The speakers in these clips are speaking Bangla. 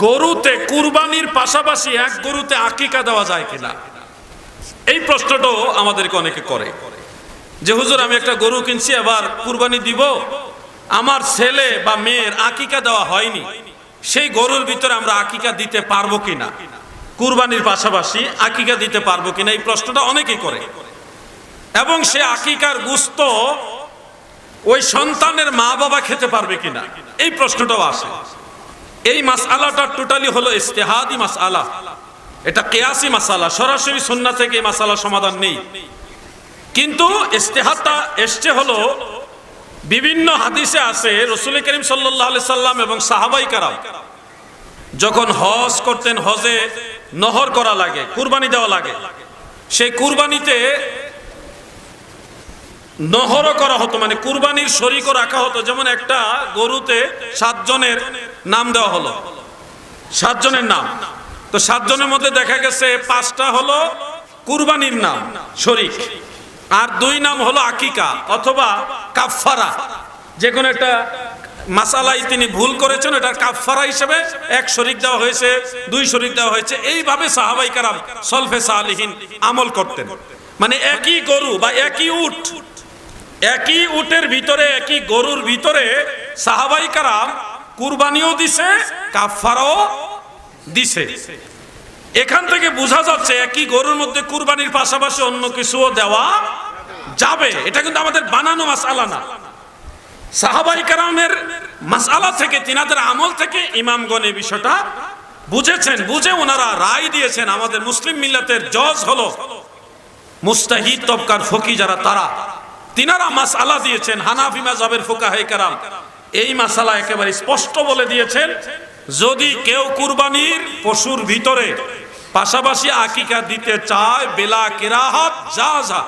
গরুতে কুরবানির পাশাপাশি এক গরুতে আকিকা দেওয়া যায় কিনা? এই প্রশ্নটাও আমাদেরকে অনেকে করে। যে হুজুর, আমি একটা গরু কিনছি আবার কুরবানি দিব। আমার ছেলে বা মেয়ের আকিকা দেওয়া হয়নি। সেই গরুর ভিতরে আমরা আকিকা দিতে পারব কিনা? কুরবানির পাশাপাশি আকিকা দিতে পারব কিনা? এই প্রশ্নটা অনেকেই করে। এবং সে আকিকার গুস্ত ওই সন্তানের মা বাবা খেতে পারবে কিনা? এই প্রশ্নটাও আসে। এই মাসআলাটা টোটালি হলো ইস্তেহাদি মাসআলা। এটা কেয়াসি মাসালা সরাসরি সুন্না থেকে এই মাসালা সমাধান নেই। কিন্তু ইস্তেহাদটা এসছে হলো, বিভিন্ন হাদিসে আছে, রসুল করিম সাল্লাহ সাল্লাম এবং সাহাবাই কারাম, যখন হজ করতেন, হজে নহর করা লাগে, কুরবানি দেওয়া লাগে। সেই কুরবানিতে নহরও করা হতো মানে কুরবানির শরিকও রাখা হতো, যেমন একটা গরুতে সাতজনের নাম দেওয়া হলো। সাতজনের নাম। তো সাতজনের মধ্যে দেখা গেছে পাঁচটা হলো কুরবানির নাম, শরিক। আর দুই নাম হলো আকিকা অথবা কাফফারা। যে কোনো একটা মাসালাই তিনি ভুল করেছেন, এটার কাফফারা হিসেবে এক শরিক দেওয়া হয়েছে, দুই শরিক দেওয়া হয়েছে। এইভাবে সাহাবাই কারাম সলফে সাহালিহীন আমল করতেন। মানে একই গরু বা একই উট একই উটের ভিতরে, একই গরুর ভিতরে সাহাবাই কারাম কুরবানিও দিছে, কাফফারাও দিছে। এখান থেকে বোঝা যাচ্ছে একই গরুর মধ্যে কুরবানির পাশাপাশি অন্য কিছুও দেওয়া যাবে। এটা কিন্তু আমাদের বানানো মাসালা না। সাহাবাই কারামের মাসালা থেকে, তিনাদের আমল থেকে ইমামগণ এই বিষয়টা বুঝেছেন। বুঝে ওনারা রায় দিয়েছেন, আমাদের মুসলিম মিল্লাতের জজ হলো মুস্তাহিদ তবকার ফকি যারা, তারা। তিনারা মাসালা দিয়েছেন, হানাফি মাযহাবের ফুকাহে কারাম। এই মাসালা একেবারে স্পষ্ট বলে দিয়েছেন, যদি কেউ কুরবানির পশুর ভিতরে পাশাপাশি আকিকা দিতে চায়, বেলা কেরাহাত যা যা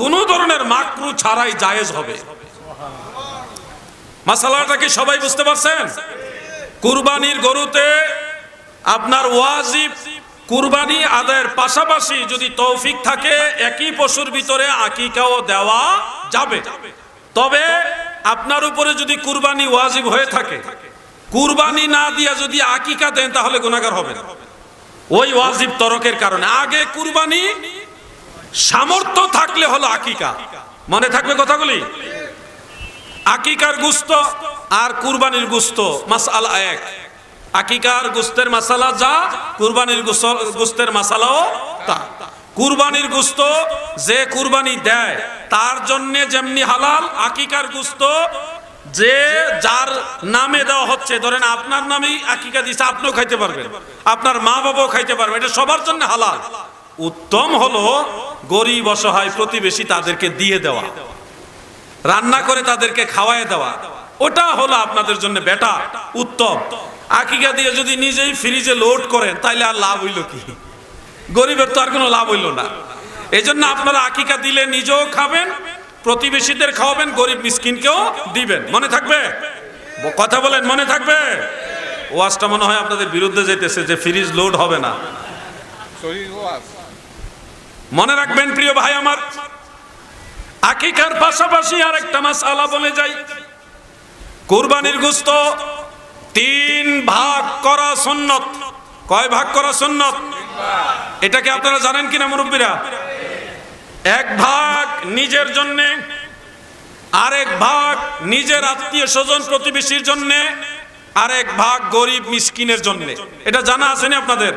কোন ধরনের মাকরু ছাড়াই জায়েজ হবে। মাসালাটা কি সবাই বুঝতে পারছেন? কুরবানির গরুতে আপনার ওয়াজিব কুরবানি আদায়ের পাশাপাশি যদি তৌফিক থাকে, একই পশুর ভিতরে আকিকাও দেওয়া যাবে। তবে আপনার উপরে যদি কুরবানি ওয়াজিব হয়ে থাকে, কুরবানি না দিয়ে যদি আকিকা দেন, তাহলে গুণাগার হবেন ওই ওয়াজিব তরকের কারণে। আগে কুরবানি সামর্থ্য থাকলে হলো আকিকা। মনে থাকবে কথাগুলি? আকিকার গুস্ত আর কুরবানির গুস্ত মাসালা এক। আকিকার গুস্তের মাসালা যা, কুরবানির গুস- গুস্তের মাসালাও তা। কুরবানির গুস্ত যে কুরবানি দেয়, তার জন্য যেমনি হালাল, আকিকার গুস্ত যে যার নামে দেওয়া হচ্ছে, ধরেন আপনার নামেই আকিকা দিচ্ছে আপনিও খাইতে পারবেন। আপনার মা বাবাও খাইতে পারবে, এটা সবার জন্য হালাল। উত্তম হলো গরিব অসহায় প্রতিবেশী তাদেরকে দিয়ে দেওয়া। রান্না করে তাদেরকে খাওয়ায় দেওয়া। ওটা হলো আপনাদের জন্য বেটা, উত্তম। আকিকা দিয়ে যদি নিজেই ফ্রিজে লোড করেন তাইলে আর লাভ হইল কি? গরিবের তো আর কোনো লাভ হইল না। এই জন্য আপনারা আকিকা দিলে নিজেও খাবেন, প্রতিবেশীদের খাওয়াবেন, গরিব মিসকিনকেও দিবেন। মনে থাকবে? কথা বলেন, মনে থাকবে? ওয়াজটা মনে হয় আপনাদের বিরুদ্ধে যেতেছে যে ফ্রিজ লোড হবে না। মনে রাখবেন, প্রিয় ভাই আমার, আকিকার পাশাপাশি আর একটা মাসালা বলে যাই। কুরবানির গুস্ত তিন ভাগ করা সুন্নত। কয় ভাগ করা সুন্নত? এটা কি আপনারা জানেন কিনা মুরব্বীরা? এক ভাগ নিজের জন্যে, আরেক ভাগ নিজের আত্মীয় স্বজন প্রতিবেশীর জন্যে, আরেক ভাগ গরিব মিসকিনের জন্য। এটা জানা আছে না আপনাদের?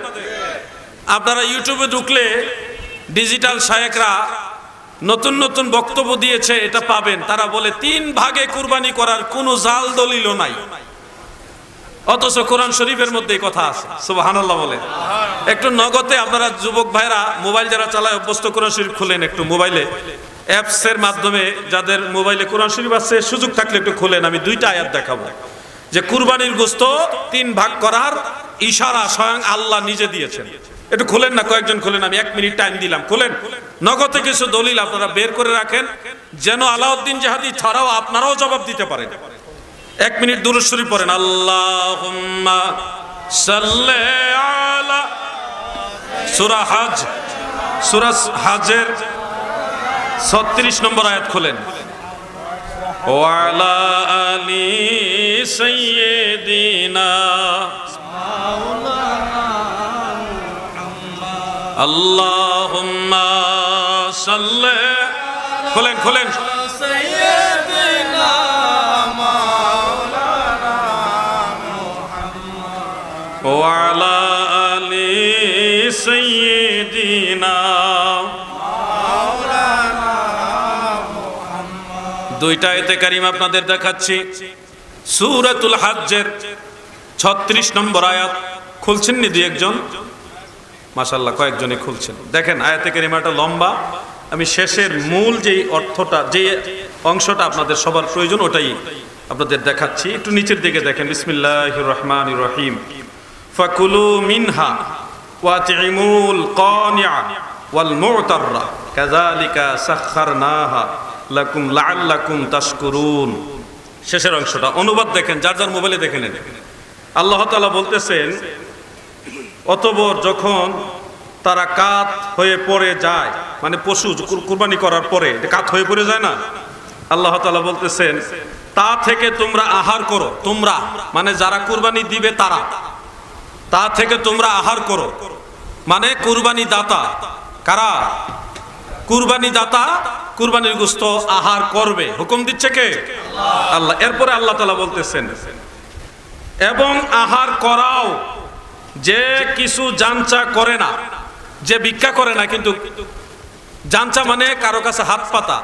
আপনারা ইউটিউবে ঢুকলে ডিজিটাল শায়েকরা নতুন নতুন বক্তব্য দিয়েছে, এটা পাবেন। তারা বলে, তিন ভাগে কুরবানি করার কোনো জাল দলিল নাই। অথচ কোরআন শরীফের মধ্যে কথা আছে। সুবহানাল্লাহ বলে। একটু নগদে আপনারা যুবক ভাইরা মোবাইল যারা চালায়, অভ্যস্ত কোরআন শরীফ খুলেন একটু মোবাইলে। অ্যাপস এর মাধ্যমে যাদের মোবাইলে কোরআন শরীফ আছে, সুযোগ থাকলে একটু খুলেন, আমি দুইটা আয়াত দেখাবো। যে কুরবানির গোস্ত তিন ভাগ করার ইশারা স্বয়ং আল্লাহ নিজে দিয়েছেন। একটু খুলেন না, কয়েকজন খুলেন, আমি এক মিনিট টাইম দিলাম, খুলেন। নগদে কিছু দলিল আপনারা বের করে রাখেন, যেন আলাউদ্দিন জাহাদি ছাড়াও আপনারাও জবাব দিতে পারেন। এক মিনিট দূরস্বরী পড়েন। আল্লাহ সুরা হাজ। সুরা হাজের ছত্রিশ নম্বর আয়াত খোলেন। আল্লাহ আলী খোলেন খোলেন। سيدنا দুইটা এতে কারিম আপনাদের দেখাচ্ছি সূরাতুল হাজ্জের 36 নম্বর আয়াত খুলছেন নি দুই একজন মাশাল্লাহ কয়েকজনই খুলছেন দেখেন আয়াতে কারিমাটা লম্বা আমি শেষের মূল যেই অর্থটা যে অংশটা আপনাদের সবার প্রয়োজন ওটাই আপনাদের দেখাচ্ছি একটু নিচের দিকে দেখেন বিসমিল্লাহির রহমানির রহিম ফাকুলু মিনহা কানিয়া ওয়াল মুতাররা কাযালিকা সাখখারনাহা লাকুম লাআল্লাকুম তাশকুরুন শেষের অংশটা। অনুবাদ দেখেন, যার যার মোবাইলে দেখে নেন। আল্লাহ তাআলা বলতেছেন অতবর যখন তারা কাত হয়ে পড়ে যায় মানে পশু কুরবানি করার পরে কাত হয়ে পড়ে যায় না? আল্লাহ তাআলা বলতেছেন, তা থেকে তোমরা আহার করো, তোমরা। মানে যারা কুরবানি দিবে তারা। তা থেকে তোমরা আহার করো। মানে কুরবানি দাতা কারা? কুরবানি দাতা কুরবানির গুস্ত আহার করবে। হুকুম দিচ্ছে কে? আল্লাহ। এরপরে আল্লাহ তালা বলতেছেন, এবং আহার করাও যে কিছু জানচা করে না, যে ভিক্ষা করে না, কিন্তু জানচা মানে কারও কাছে হাত পাতা,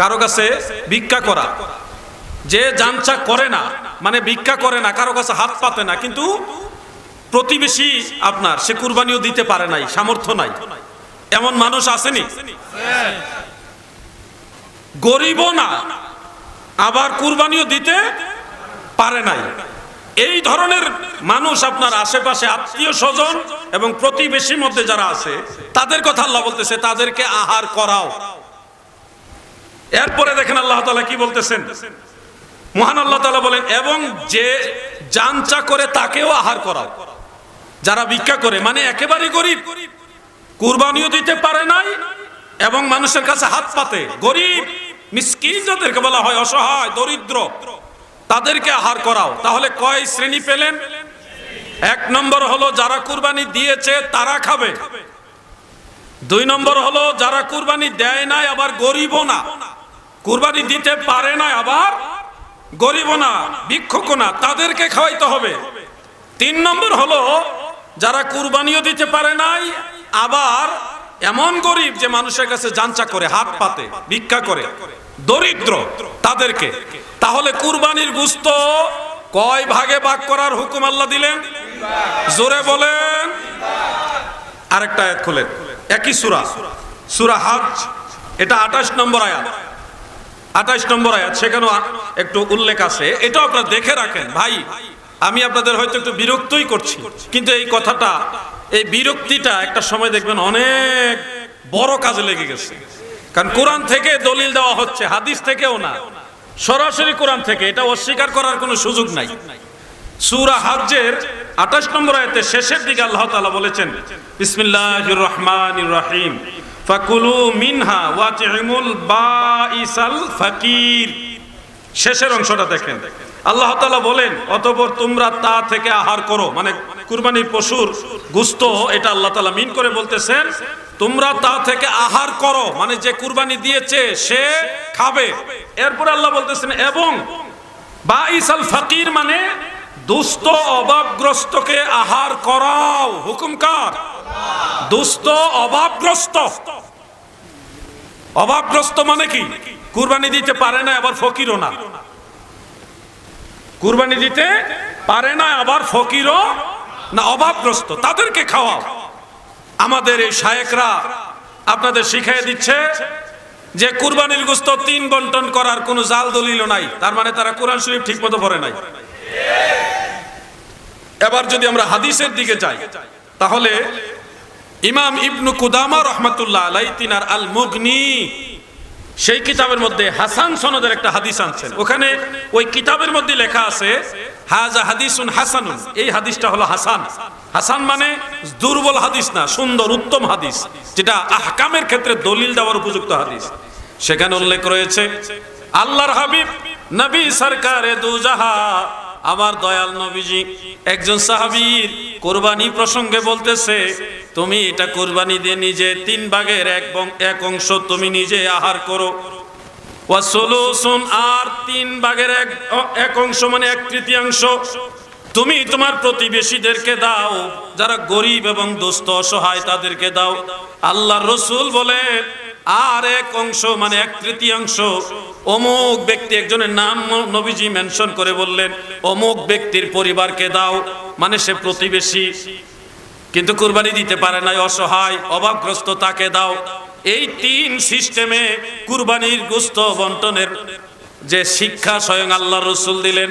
কারও কাছে ভিক্ষা করা। যে জানচা করে না মানে ভিক্ষা করে না, কারও কাছে হাত পাতে না, কিন্তু প্রতিবেশী আপনার, সে কুরবানিও দিতে পারে নাই, সামর্থ্য নাই। এমন মানুষ আসেনি? গরিবও না, আবার কুরবানিও দিতে পারে নাই। এই ধরনের মানুষ আপনার আশেপাশে আত্মীয় স্বজন এবং প্রতিবেশীর মধ্যে যারা আছে, তাদের কথা আল্লাহ বলতেছে, তাদেরকে আহার করাও। এরপরে দেখেন আল্লাহ তাআলা কি বলতেছেন? মহান আল্লাহ তালা বলেন, এবং যে জানচা করে তাকেও আহার করাও। যারা ভিক্ষা করে মানে একেবারে গরিব, কুরবানিও দিতে পারে নাই এবং মানুষের কাছে হাত পাতে। গরিব, মিসকিন যাদেরকে বলা হয়, অসহায়, দরিদ্র, তাদেরকে আহার করাও। তাহলে কয় শ্রেণি পেলেন? এক নম্বর হলো, যারা কুরবানি দিয়েছে তারা খাবে। দুই নম্বর হলো, যারা কুরবানি দেয় নাই আবার গরিবও না। কুরবানি দিতে পারে না আবার গরিবও না ভিক্ষুক না, তাদেরকে খাওয়াইতে হবে। তিন নম্বর হলো যারা কুরবানিও দিতে পারে নাই, আবার এমন গরিব যে মানুষের কাছে জানচা করে, হাত পাতে, ভিক্ষা করে, দরিদ্র তাদেরকে, তাহলে কুরবানির গুস্ত কয় ভাগে ভাগ করার হুকুম আল্লাহ দিলেন? জোরে বলেন। আরেকটা আয়াত খোলেন। একই সুরা সুরা হাজ, এটা 28 নম্বর আয়াত। 28 নম্বর আয়াত, সেখানেও একটু উল্লেখ আছে। এটাও আপনারা দেখে রাখেন। ভাই আমি আপনাদের হয়তো একটু বিরক্তই করছি, কিন্তু এই কথাটা, এই বিরক্তিটা একটা সময় দেখবেন অনেক বড় কাজে লেগে গেছে। কারণ কোরআন থেকে দলিল দেওয়া হচ্ছে, হাদিস থেকেও না। সরাসরি কোরআন থেকে, এটা অস্বীকার করার কোনো সুযোগ নাই। সূরা হাজ্জের 28 নম্বর আয়াতে শেষের দিকে আল্লাহ তাআলা বলেছেন, বিসমিল্লাহির রহমানির রাহিম। ফাকুলু মিনহা ওয়াতিমুল বাইসাল ফাকির। শেষের অংশটা দেখেন। আল্লাহ তাআলা বলেন, অতঃপর তোমরা তা থেকে আহার করো। মানে কুরবানির পশুর গুস্ত, এটা আল্লাহ তাআলা মিন করে বলতেছেন, তোমরা তা থেকে আহার করো। মানে যে কুরবানি দিয়েছে, সে খাবে। এরপর আল্লাহ বলতেছেন, এবং বাইসাল ফাকির মানে দুস্থ অভাবগ্রস্তকে আহার করাও। হুকুম কার? দুস্থ অভাবগ্রস্ত। অভাবগ্রস্ত মানে কি? কুরবানি দিতে পারে না, আবার ফকিরও না। কুরবানি দিতে পারে না, আবার ফকিরও না, অভাবগ্রস্ত। তাদেরকে খাওয়াও। আমাদের এই শায়েকরা আপনাদের শিখিয়ে দিচ্ছে যে কুরবানির গোস্ত তিন বন্টন করার কোনো জাল দলিল নাই। তার মানে তারা কোরআন শরীফ ঠিক মতো পড়ে নাই। এবার যদি আমরা হাদিসের দিকে যাই, তাহলে ইমাম ইবনু কুদামা রহমাতুল্লাহ আলাই তিনার আল মুগনি সেই কিতাবের মধ্যে হাসান সনদের একটা হাদিস আনছেন। ওখানে ওই কিতাবের মধ্যে লেখা আছে, হাজা হাদিসুন হাসান এই হাদিসটা হলো হাসান। হাসান মানে দুর্বল হাদিস না, সুন্দর, উত্তম হাদিস, যেটা আহকামের ক্ষেত্রে দলিল দেওয়ার উপযুক্ত হাদিস। সেখানে উল্লেখ রয়েছে, আল্লাহর হাবিব, নবী সরকারে দুজাহা আমার দয়াল নবীজি, একজন সাহাবীর কোরবানি প্রসঙ্গে বলতেছে, তুমি এটা কোরবানি দিয়ে নিজে তিন ভাগের এক এক অংশ তুমি নিজে আহার করো। ওয়াসলুসুন আর তিন ভাগের এক এক অংশ মানে এক তৃতীয়াংশ। তুমি তোমার প্রতিবেশীদেরকে দাও, যারা গরিব এবং দুস্থ, অসহায়, তাদেরকে দাও। আল্লাহ রসুল বলে আর এক অংশ মানে এক তৃতীয়াংশ, অমুক ব্যক্তি একজনের নাম নবীজি মেনশন করে বললেন, অমুক ব্যক্তির পরিবারকে দাও। মানে সে প্রতিবেশী, কিন্তু কুরবানি দিতে পারে নাই, অসহায়, অভাবগ্রস্ত, তাকে দাও। এই তিন সিস্টেমে কুরবানির গুস্ত বন্টনের যে শিক্ষা স্বয়ং আল্লাহ রসুল দিলেন।